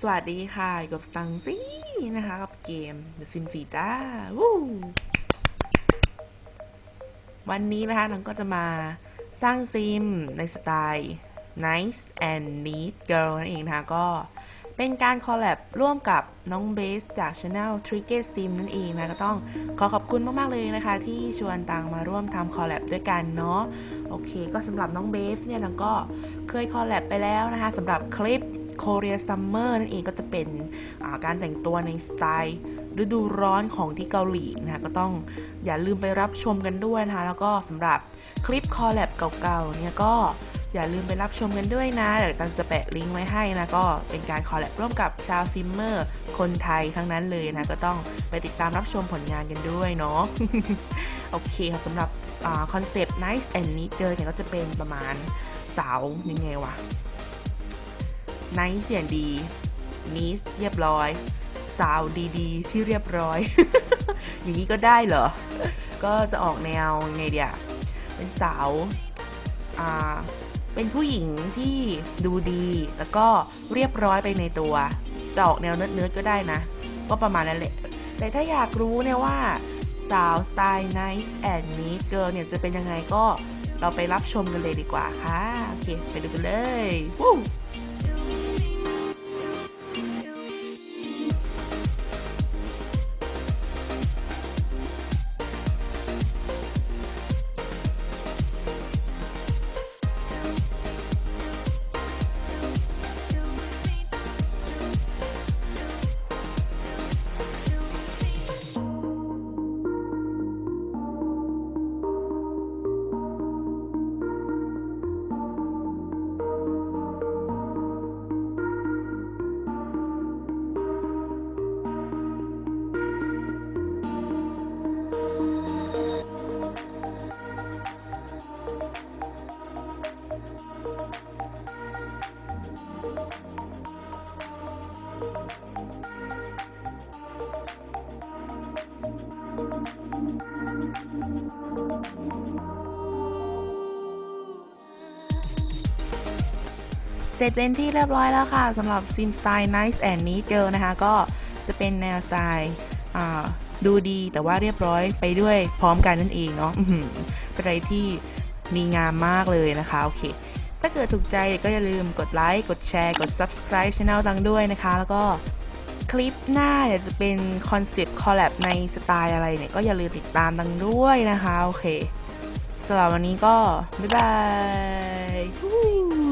สวัสดีค่ะอยู่กับสตังซี่นะคะ กับเกม The Sim 4จ้าวู้วันนี้นะคะน้องก็จะมาสร้างซิมในสไตล์ Nice and Neat Girl นั่นเองนะคะก็เป็นการคอลแลบร่วมกับน้องเบสจาก Channel t r i g g e t Sim นั่นเองนะก็ต้องขอขอบคุณมาก ๆ เลยนะคะ ที่ชวนตังมาร่วมทำคอลแลบด้วยกันเนาะโอเค ก็สำหรับน้องเบสเนี่ยน้องก็ เคยคอลแลบไปแล้วนะคะสำหรับคลิป Korea Summer นั่นเองก็จะเป็นาการแต่งตัวในสไตล์ฤดูร้อนของที่เกาหลีนะคะก็ต้องอย่าลืมไปรับชมกันด้วยนะคะแล้วก็สำหรับคลิปคอลแลบเก่าๆเนี่ยก็อย่าลืมไปรับชมกันด้วยนะเดี๋ยวตังจะแปะลิงก์ไว้ให้นะก็เป็นการคอลแลบร่วมกับชาวฟิล์มเมอร์คนไทยทั้งนั้นเลยนะก็ต้องไปติดตามรับชมผลงานกันด้วยเนาะโอเคค่ะสำหรับคอนเซปต์ Nice and Neat เจอเนี่ยก็จะเป็นประมาณ สาวยังไงวะไนท์เสียงดีนิสเรียบร้อย สาวดีๆ ที่เรียบร้อย อย่างนี้ก็ได้เหรอ ก็จะออกแนวไงเดียเป็นสาวอ่าเป็นผู้หญิงที่ดูดีแล้วก็เรียบร้อยไปในตัว จะออกแนวเนื้อๆก็ได้นะ ก็ประมาณนั้นแหละ แต่ถ้าอยากรู้เนี่ยว่าสาวสไตล์ Nice and Neat Girl เนี่ยจะเป็นยังไงก็ เราไปรับชมกันเลยดีกว่าค่ะ โอเค ไปดูกันเลยวู้ เสร็จเป็นที่เรียบร้อยแล้วค่ะสำหรับซิมสไตล์ Nice and Neat เจอนะคะ ก็จะเป็นแนวสไตล์ดูดีแต่ว่าเรียบร้อยไปด้วยพร้อมกันนั่นเองเนาะเป็นอะไรที่มีงามมากเลยนะคะโอเค ถ้าเกิดถูกใจก็อย่าลืมกดไลค์กดแชร์กด subscribe channel ตังด้วยนะคะ แล้วก็คลิปหน้าเดี๋ยวจะเป็นคอนเซปต์คอลแลบในสไตล์อะไรเนี่ย ก็อย่าลืมติดตามตังด้วยนะคะ โอเคสำหรับวันนี้ก็ บ๊ายบาย